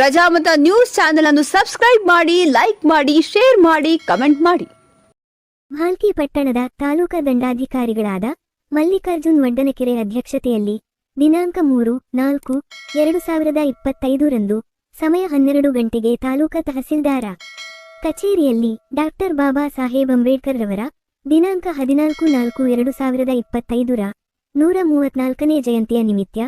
Prajamata news channel ಅನ್ನು subscribe ಮಾಡಿ, like ಮಾಡಿ, ಶೇರ್ ಮಾಡಿ, ಕಮೆಂಟ್ ಮಾಡಿ. ಭಾಲ್ಕಿ ಪಟ್ಟಣದ ತಾಲೂಕಾ ದಂಡಾಧಿಕಾರಿಗಳಾದ ಮಲ್ಲಿಕಾರ್ಜುನ್ ವಡ್ಡನಕೆರೆ ಅಧ್ಯಕ್ಷತೆಯಲ್ಲಿ ದಿನಾಂಕ ಮೂರು, ನಾಲ್ಕು, ಎರಡು ಸಾವಿರದ ಇಪ್ಪತ್ತೈದರಂದು ಸಮಯ ಹನ್ನೆರಡು ಗಂಟೆಗೆ ತಾಲೂಕಾ ತಹಸೀಲ್ದಾರ ಕಚೇರಿಯಲ್ಲಿ ಡಾಕ್ಟರ್ ಬಾಬಾ ಸಾಹೇಬ್ ಅಂಬೇಡ್ಕರ್ ರವರ ದಿನಾಂಕ ಹದಿನಾಲ್ಕು, ನಾಲ್ಕು, ಎರಡು ಸಾವಿರದ ಇಪ್ಪತ್ತೈದರ ನೂರ ಮೂವತ್ನಾಲ್ಕನೇ ಜಯಂತಿಯ ನಿಮಿತ್ತ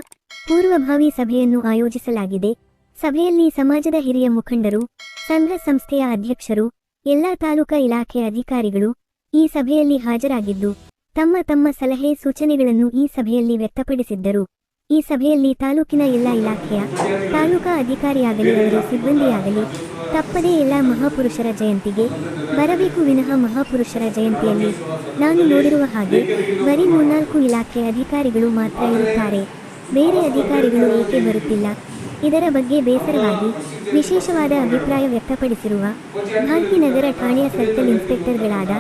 ಪೂರ್ವಭಾವಿ ಸಭೆಯನ್ನು ಆಯೋಜಿಸಲಾಗಿದೆ. ಸಭೆಯಲ್ಲಿ ಸಮಾಜದ ಹಿರಿಯ ಮುಖಂಡರು, ಸಂಘ ಸಂಸ್ಥೆಯ ಅಧ್ಯಕ್ಷರು, ಎಲ್ಲಾ ತಾಲೂಕಾ ಇಲಾಖೆ ಅಧಿಕಾರಿಗಳು ಈ ಸಭೆಯಲ್ಲಿ ಹಾಜರಾಗಿದ್ದು, ತಮ್ಮ ತಮ್ಮ ಸಲಹೆ ಸೂಚನೆಗಳನ್ನು ಈ ಸಭೆಯಲ್ಲಿ ವ್ಯಕ್ತಪಡಿಸಿದ್ದರು. ಈ ಸಭೆಯಲ್ಲಿ ತಾಲೂಕಿನ ಎಲ್ಲ ಇಲಾಖೆಯ ತಾಲೂಕಾ ಅಧಿಕಾರಿಯಾಗಲಿ ಅವರ ಸಿಬ್ಬಂದಿಯಾಗಲಿ, ತಪ್ಪದೇ ಎಲ್ಲ ಮಹಾಪುರುಷರ ಜಯಂತಿಗೆ ಬರಬೇಕು ವಿನಃ ಮಹಾಪುರುಷರ ಜಯಂತಿಯಲ್ಲಿ ನಾನು ನೋಡಿರುವ ಹಾಗೆ ಬರೀ ಮೂರ್ನಾಲ್ಕು ಇಲಾಖೆ ಅಧಿಕಾರಿಗಳು ಮಾತ್ರ ಇರುತ್ತಾರೆ. ಬೇರೆ ಅಧಿಕಾರಿಗಳು ಏಕೆ ಬರುತ್ತಿಲ್ಲ? ಇದರ ಬಗ್ಗೆ ಬೇಸರವಾಗಿ ವಿಶೇಷವಾದ ಅಭಿಪ್ರಾಯ ವ್ಯಕ್ತಪಡಿಸಿರುವ ಭಾಗ್ಯನಗರ ಠಾಣೆಯ ಸರ್ಕಲ್ ಇನ್ಸ್ಪೆಕ್ಟರ್ಗಳಾದ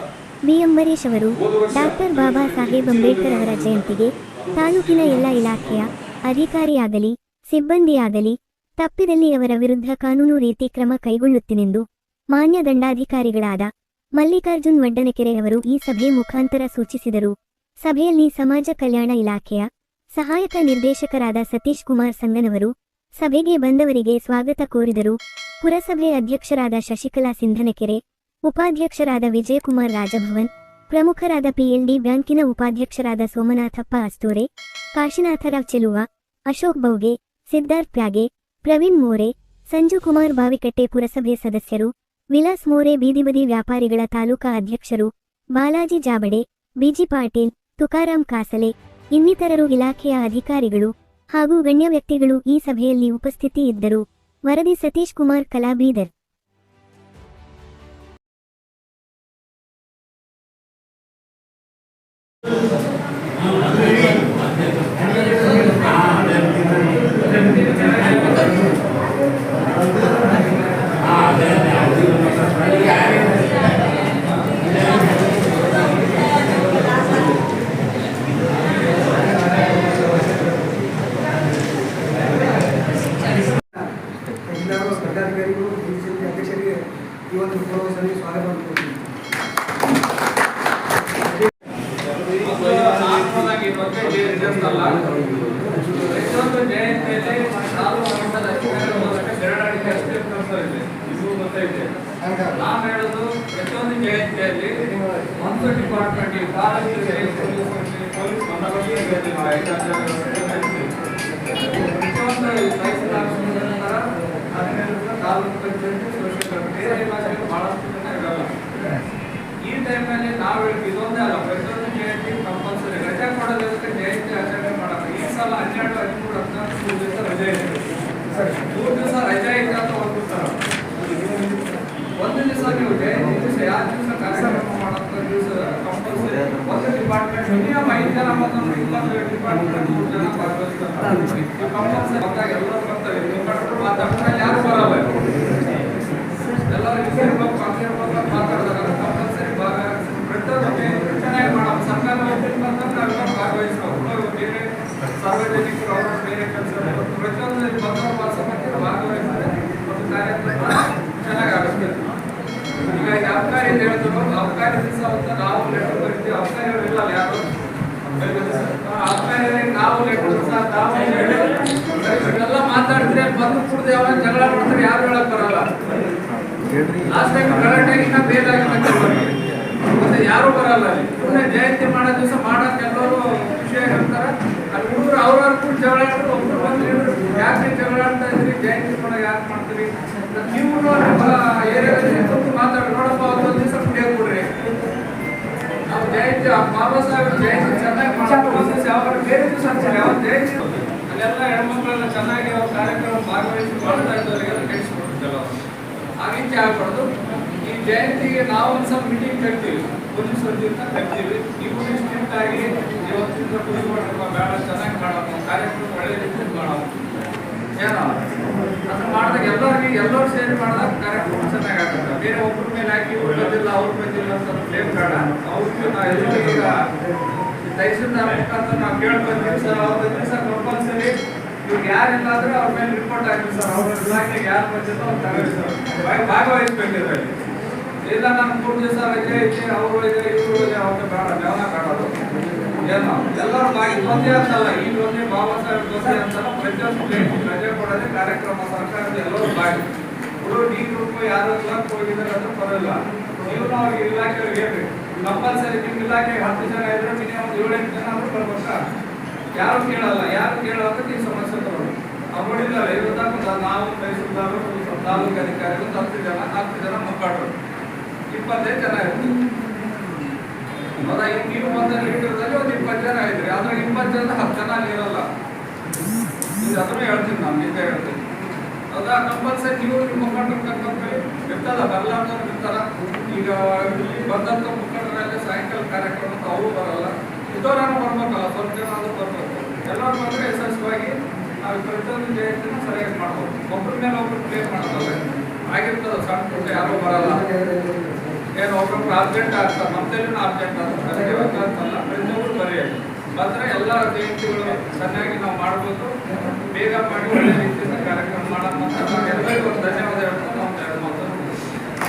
ಬಿ ಅಂಬರೀಶ್ ಅವರು ಡಾಕ್ಟರ್ ಬಾಬಾ ಸಾಹೇಬ್ ಅಂಬೇಡ್ಕರ್ ಅವರ ಜಯಂತಿಗೆ ತಾಲೂಕಿನ ಎಲ್ಲ ಇಲಾಖೆಯ ಅಧಿಕಾರಿಯಾಗಲಿ, ಸಿಬ್ಬಂದಿಯಾಗಲಿ, ತಪ್ಪಿದಲ್ಲಿ ಅವರ ವಿರುದ್ಧ ಕಾನೂನು ರೀತಿ ಕ್ರಮ ಕೈಗೊಳ್ಳುತ್ತೇನೆಂದು ಮಾನ್ಯ ದಂಡಾಧಿಕಾರಿಗಳಾದ ಮಲ್ಲಿಕಾರ್ಜುನ್ ವಡ್ಡನಕೆರೆ ಅವರು ಈ ಸಭೆ ಮುಖಾಂತರ ಸೂಚಿಸಿದರು. ಸಭೆಯಲ್ಲಿ ಸಮಾಜ ಕಲ್ಯಾಣ ಇಲಾಖೆಯ ಸಹಾಯಕ ನಿರ್ದೇಶಕರಾದ ಸತೀಶ್ ಕುಮಾರ್ ಸಂಗನವರು ಸಭೆಗೆ ಬಂದವರಿಗೆ ಸ್ವಾಗತ ಕೋರಿದರು. ಪುರಸಭೆ ಅಧ್ಯಕ್ಷರಾದ ಶಶಿಕಲಾ ಸಿಂಧನಕೆರೆ, ಉಪಾಧ್ಯಕ್ಷರಾದ ವಿಜಯಕುಮಾರ್ ರಾಜಭವನ್, ಪ್ರಮುಖರಾದ ಪಿಎಲ್ಡಿ ಬ್ಯಾಂಕಿನ ಉಪಾಧ್ಯಕ್ಷರಾದ ಸೋಮನಾಥಪ್ಪ ಅಸ್ತೂರೆ ಕಾಶಿನಾಥರಾವ್ ಚೆಲುವ, ಅಶೋಕ್ ಬೌಗೆ ಸಿದ್ಧಾರ್ಥ್ ಪ್ಯಾಗೆ, ಪ್ರವೀಣ್ ಮೋರೆ, ಸಂಜು ಕುಮಾರ್ ಬಾವಿಕಟ್ಟೆ ಪುರಸಭೆ ಸದಸ್ಯರು, ವಿಲಾಸ್ ಮೋರೆ ಬೀದಿಬದಿ ವ್ಯಾಪಾರಿಗಳ ತಾಲೂಕಾ ಅಧ್ಯಕ್ಷರು, ಬಾಲಾಜಿ ಜಾಬಡೆ, ಬಿಜಿ ಪಾಟೀಲ್, ತುಕಾರಾಂ ಕಾಸಲೆ, ಇನ್ನಿತರರು ಇಲಾಖೆಯ ಅಧಿಕಾರಿಗಳು ಹಾಗೂ ಗಣ್ಯ ವ್ಯಕ್ತಿಗಳು ಈ ಸಭೆಯಲ್ಲಿ ಉಪಸ್ಥಿತಿ ಇದ್ದರು. ವರದಿ ಸತೀಶ್ ಕುಮಾರ್ ಕಲಾಬೀದರ್. ಎಲ್ಲರೂ ದಂಡಾಧಿಕಾರಿಗಳು ಬಿಜೆಪಿ ಅಧ್ಯಕ್ಷರಿಗೆ ಈ ಒಂದು ಉಪನ್ಯಾಸದಲ್ಲಿ ಸ್ವಾಗತ ಮಾಡ್ತೀನಿ ನಾರ್ಮಲಾಗಿ ಬಗ್ಗೆ ಜಯಂತಿಯಲ್ಲ ಪ್ರತಿಯೊಂದು ಜಯಂತಿಯಲ್ಲಿ ನಾವು ಮಟ್ಟದ ಅಧಿಕಾರಿಗಳು ಅಷ್ಟೇ ಬೆರಳಾಡಿಕೆ ಅಷ್ಟೇ ಇರ್ತಾರೆ ಇಲ್ಲಿ. ಇದು ಸ್ವಾಗತ ನಾನು ಹೇಳೋದು ಪ್ರತಿಯೊಂದು ಜಯಂತಿಯಲ್ಲಿ ಒಂದು ಡಿಪಾರ್ಟ್ಮೆಂಟ್ ಪೊಲೀಸ್. ಪ್ರತಿಯೊಂದು ತಾಲೂಕು ಪಂಚಾಯತ್ ಸೋಷಿಯಲ್ ಕಮಿಟಿ ಬಹಳಷ್ಟು ಈ ಟೈಮಲ್ಲಿ ನಾವು ಹೇಳ್ತೀವಿ ಇದೊಂದೇ ಅಲ್ಲ ಪ್ರತಿಯೊಂದು ಜಯಂತಿ ಕಂಪಲ್ಸರಿ ರಜೆ ಕೊಡೋದಕ್ಕೆ ಜಯಂತಿ ಆಚರಣೆ ಮಾಡಲ್ಲ. ಈ ಸಲ ಹನ್ನೆರಡು ಹದಿಮೂರು ಹದಿನಾಲ್ಕು ಮೂರು ದಿವಸ ರಜೆ ಇದೆ ಮೂರು ದಿವಸ ರಜೆ ಇದೆ ಅಂತ ಹೋಗ್ಬಿಡ್ತಾರ. ಒಂದು ದಿವಸ ನೀವು ಜಯಂತಿ ದಿವಸ ಯಾವ ದಿವಸ ಕಾರ್ಯಕ್ರಮ ಮಾಡೋಂಥ ದಿವಸ ಕಂಪಲ್ಸರಿ ಒಂದು ಡಿಪಾರ್ಟ್ಮೆಂಟ್ ಮಿನಿಮಮ್ ಐದು ಜನ ಬಂದ್ರೆ ಇನ್ನೊಂದು ಡಿಪಾರ್ಟ್ಮೆಂಟ್ ಮೂರು ಜನ ಭಾಗವಹಿಸ್ತಾರೆ ಕಂಪಲ್ಸರಿ ಬಂದಾಗ ಎಲ್ಲರೂ ಬರ್ತಾರೆ ಡಿಪಾರ್ಟ್ಮೆಂಟ್ ಮಾತಾಡ್ತಾರೆ ಯಾರು ಬರಲ್ಲ ಎಲ್ಲರಿಗೂ ಸೇರ್ಬೇಕು ಸೇರ್ಬೇಕು ಅಂತ ಮಾತಾಡಿದಾಗ ಕಂಪಲ್ಸರಿ ಭಾಗವಹಿಸಿ ಪ್ರತಿಯೊಂದು ಜಯಂತಿ ಚೆನ್ನಾಗಿ ಮಾಡೋಣ ಸರ್ಕಾರ ವತಿಯಿಂದ ಬಂದ್ರೆ ನಾವೆಲ್ಲ ಭಾಗವಹಿಸ್ಬೇಕು ಅವ್ರು ಬೇರೆ ಸಾರ್ವಜನಿಕರು ಅವರು ಬೇರೆ ಕೆಲಸ ಪ್ರತಿಯೊಂದು ಭದ್ರವಾಸ ಬಗ್ಗೆ ಭಾಗವಹಿಸಿದ್ರೆ ಒಂದು ಕಾರ್ಯಕ್ರಮ ಚೆನ್ನಾಗಿ ಆಗುತ್ತೆ ಈಗ ಈ ಅಬ್ಕಾರಿ ಅಂತ ಹೇಳಿದ್ರು ಅಬ್ಕಾರಿ ದಿವಸ ಅಂತ ನಾವು ಲೆಟರ್ ಬರೀತೀವಿ ಅಬ್ಕಾರಿಗಳು ಇಲ್ಲ ಯಾರು ಅಬ್ಕಾರಿ ನಾವು ಲೆಟರ್ ಸಹ ನಾವು ಎಲ್ಲ ಕೂಡ ಕುಡ್ದು ಯಾವ ಜಗಳ ಮಾಡ್ತಾರೆ, ಯಾರು ಹೇಳಕ್ ಬರಲ್ಲ. ಲಾಸ್ಟ್ ಟೈಮ್ ಗಲಾಟೆಗೆ ನಾ ಬೇಲ್ ಆಗಿತ್ತು ಮತ್ತೆ ಯಾರು ಬರಲ್ಲ ಸುಮ್ಮನೆ ಜಯಂತಿ ಮಾಡೋ ದಿವಸ ಮಾಡಕ್ ಎಲ್ಲರೂ ಖುಷಿಯಾಗಿ ಹೇಳ್ತಾರೆ. ಅಲ್ಲಿ ಹುಡುಗರು ಅವ್ರವ್ರ ಕೂಡ ಜಗಳ ಆಡ್ತಾರೆ, ಒಬ್ರು ಬಂದು ಯಾಕೆ ಜಗಳ ಆಡ್ತಾ ಇದ್ರಿ ಜಯಂತಿ ಮಾಡೋ ಯಾಕೆ ಮಾಡ್ತೀರಿ? ನೀವು ಏರಿಯಾದಲ್ಲಿ ಕೂತು ಮಾತಾಡಿ ನೋಡಪ್ಪ ಒಂದು ದಿವಸ ಕುಡಿಯೋದು ಕೊಡ್ರಿ. ನಾವು ಜಯಂತಿ ಬಾಬಾ ಸಾಹೇಬ್ ಜಯಂತಿ ಚೆನ್ನಾಗಿ ಮಾಡ್ತಾರೆ. ಒಂದು ದಿವಸ ಯಾವ ಬೇರೆ ದಿವಸ ಅಂತಾರೆ. ಯಾವ ಜಯಂತಿ? ಅಲ್ಲೆಲ್ಲ ಹೆಣ್ಮಕ್ಳನ್ನ ಚೆನ್ನಾಗಿ ಅವ್ರ ಕಾರ್ಯಕ್ರಮ ಭಾಗವಹಿಸಿ ಮಾಡ್ತಾ ಇದ್ದವರಿಗೆ ಆ ರೀತಿ ಆಗ್ಬಾರ್ದು. ಈ ಜಯಂತಿಗೆ ನಾವು ಒಂದು ಸ್ವಲ್ಪ ಮೀಟಿಂಗ್ ಕಟ್ತೀವಿ. ಪೊಲೀಸ್ ವತಿಯಿಂದ ಕಟ್ತೀವಿ. ನೀವು ಸ್ಟ್ರಿಕ್ಟ್ ಆಗಿ ಇವತ್ತಿಂದ ಖುಷಿ ಮಾಡಪ್ಪ ಬೇಡ, ಚೆನ್ನಾಗಿ ಮಾಡೋಣ ಕಾರ್ಯಕ್ರಮ ಒಳ್ಳೆ ರೀತಿ ಮಾಡೋಣ ಏನೋ. ಅದನ್ನ ಮಾಡಿದಾಗ ಎಲ್ಲರಿಗೆ, ಎಲ್ಲರೂ ಸೇರಿ ಮಾಡಿದಾಗ ಕಾರ್ಯಕ್ರಮ ಚೆನ್ನಾಗಿ ಆಗುತ್ತೆ. ಬೇರೆ ಒಬ್ಬರ ಮೇಲೆ ಹಾಕಿ ಬಂದಿಲ್ಲ, ಅವ್ರು ಬಂದಿಲ್ಲ ಅಂತ ಬ್ಲೇಮ್ ಬೇಡ. ಅವ್ರಿಗೆ ನಾವು ಎಲ್ಲರಿಗೂ ನಾವು ತಹಸೀಲ್ದಾರ್ ಮುಖಾಂತರ ನಾವು ಕೇಳಿ ಬಂದಿವಿ ಸರ್ ಅವ್ರ ಸರ್ ಕಂಪಲ್ಸರಿ ಇವ್ರು ಯಾರಿಲ್ಲ ಅಂದ್ರೆ ಅವ್ರ ಮೇಲೆ ರಿಪೋರ್ಟ್ ಹಾಕಿ ಸರ್ ಅವ್ರ ಇಲಾಖೆಗೆ ಯಾರು ಬಂದಿದ್ದೋ ಅವ್ರು ತಗೊಳ್ಳಿ ಸರ್ ಭಾಗ- ಭಾಗವಹಿಸ್ಬೇಕು ಇದರಲ್ಲಿ ಇಲ್ಲ ನಾನು ಮೂರು ದಿವಸ ರಜೆ ಐತೆ ಅವರು ಇದೆ ಇವರು ಇದೆ ಅವ್ರಿಗೆ ಬೇಡ ಜೀವನ ಕಾಣೋದು ಏನು ಎಲ್ಲರೂ ಒಂದೇ ಅಂತಲ್ಲ ಈ ಒಂದೇ ಬಾಬಾ ಸಾಹೇಬ್ ದೋಸೆ ಅಂತಲ್ಲ ಪ್ರತಿಯೊಂದು ಪ್ಲೇಟ್ ರಜೆ ಕೊಡೋದೇ ಕಾರ್ಯಕ್ರಮ ಸರ್ಕಾರದ ಎಲ್ಲರೂ ಹುಡುಗರು ಗ್ರೂಪ್ ಯಾರು ಇಲಾಖೆ ಹೋಗಿದ್ದಾರೆ ಅಂದ್ರೆ ಪರವಾಗಿಲ್ಲ. ನೀವು ಅವ್ರಿಗೆ ಇಲಾಖೆಯವ್ರಿಗೆ ಕಂಪಲ್ಸರಿ ನಿಮ್ಮ ಇಲಾಖೆಗೆ ಹತ್ತು ಜನ ಇದ್ರೆ ಮಿನಿಮಮ್ ಏಳೆಂಟು ಜನ ಆದ್ರೂ ಬರ್ಬೇಕಾ? ಯಾರು ಕೇಳಲ್ಲ, ಯಾರು ಕೇಳೋದಕ್ಕೆ ಈ ಸಮಸ್ಯೆ ತಗೊಂಡು ಅವ್ರು ಇವತ್ತು ನಾವು ತಹಸೀಲ್ದಾರು ತಾಲೂಕು ಅಧಿಕಾರಿಗಳು ಹತ್ತು ಜನ ಹತ್ತು ಜನ ಮುಖಂಡರು. ಇಪ್ಪತ್ತೈದು ಜನ ಇರ್ತೀವಿ ಹೌದಾ? ಈಗ ನೀವು ಒಂದು ಲೀಟರ್ದಲ್ಲಿ ಒಂದು ಇಪ್ಪತ್ತು ಜನ ಇದ್ರಿ. ಆದ್ರೆ ಇಪ್ಪತ್ತು ಜನ ಹತ್ತು ಜನ ಅಲ್ಲಿ ಇರಲ್ಲ. ಇದು ಅದನ್ನು ಹೇಳ್ತೀನಿ ನಾನು, ನಿಜ ಹೇಳ್ತೀನಿ. ಅದ ಕಂಪಲ್ಸರಿ ನೀವು ನಿಮ್ಮ ಮುಖಂಡರು ಕರ್ಕೊಂಡು ಇರ್ತದ ಇರ್ತಾರ ಈಗ ಇಲ್ಲಿ ಬಂದಂತ ಮುಖಂಡರಲ್ಲಿ ಸಾಯಂಕಾಲ ಕಾರ್ಯಕ್ರಮ ಅವರು ಬರಲ್ಲ. ಇದ್ದವರನ್ನು ಬರ್ಬೇಕಲ್ಲ, ಸ್ವಲ್ಪ ಜನ ಅದು ಬರ್ಬೇಕು. ಎಲ್ಲರೂ ಬಂದ್ರೆ ಯಶಸ್ವಿಯಾಗಿ ನಾವು ಪ್ರತಿಯೊಂದು ಜಯಂತಿನ ಸರಿಯಾಗಿ ಮಾಡ್ಬೋದು. ಒಬ್ಬರ ಮೇಲೆ ಒಬ್ಬರು ಪ್ಲೇ ಮಾಡ್ತಾರೆ. ಆಗಿರ್ತದೆ, ಸಣ್ಣ ಪುಟ್ಟ ಯಾರೂ ಬರಲ್ಲ. ಏನು ಒಬ್ಬೊಬ್ರು ಅರ್ಜೆಂಟ್ ಆಗ್ತಾ ನಮ್ಮದೇನು ಅರ್ಜೆಂಟ್ ಆಗ್ತದೆ ಅಂತಲ್ಲ ಪ್ರತಿಯೊಬ್ಬರು ಬರೆಯಲ್ಲ ಬಂದ್ರೆ ಎಲ್ಲ ಜಯಂತಿಗಳು ಚೆನ್ನಾಗಿ ನಾವು ಮಾಡ್ಬೋದು. ಬೇಗ ಮಾಡಿ ಒಳ್ಳೆ ರೀತಿಯಿಂದ ಕಾರ್ಯಕ್ರಮ ಮಾಡೋಣ ಎಲ್ಲರಿಗೂ ಧನ್ಯವಾದ ಹೇಳ್ಕೊಂಡು ನಾವು ಎರಡು ಮಾತನ್ನು ಮುಗಿಸ್ತೇನೆ.